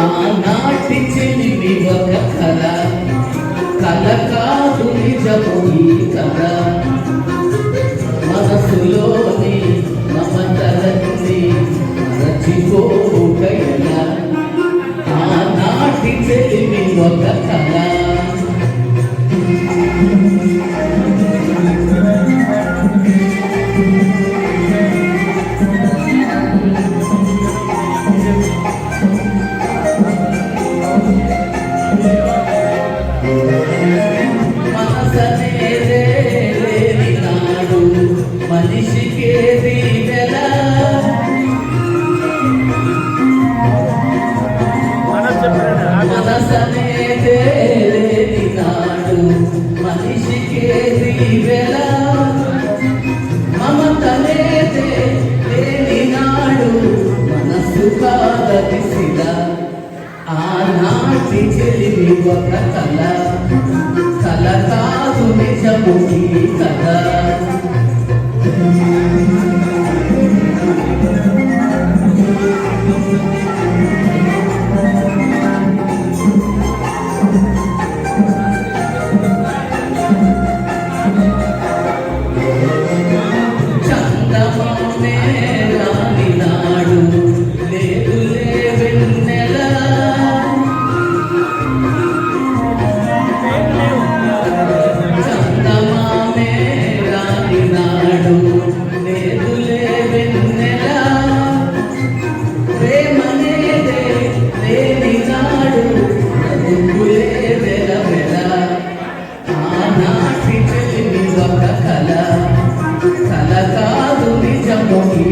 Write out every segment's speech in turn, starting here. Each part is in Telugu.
ఆనాటి చెలిమి ఒక కళ కళ కాదు నిజము ఈ కళ మనసులోని మమతలన్నీ మరచిపోగయలా ఆనాటి చెలిమి ఒక కళ లేని నాడు మనిషికేది నెల మనసనేదే లేని నాడు మనిషికేది వెల మమతనేదే లేని నాడు మనసు కాదది ఆనాటి చెలిమి ఒక కళ కాదు నిజము ఈ కథ చందమామే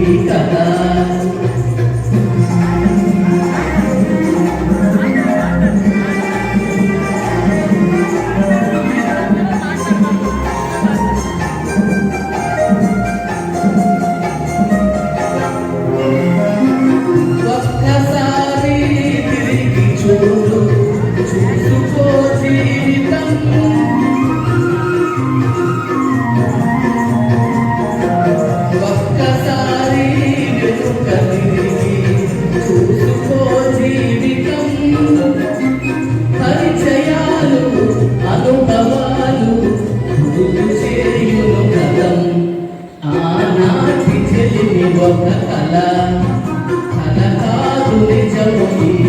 నిజము ఒక కళ. కళ కాదు నిజము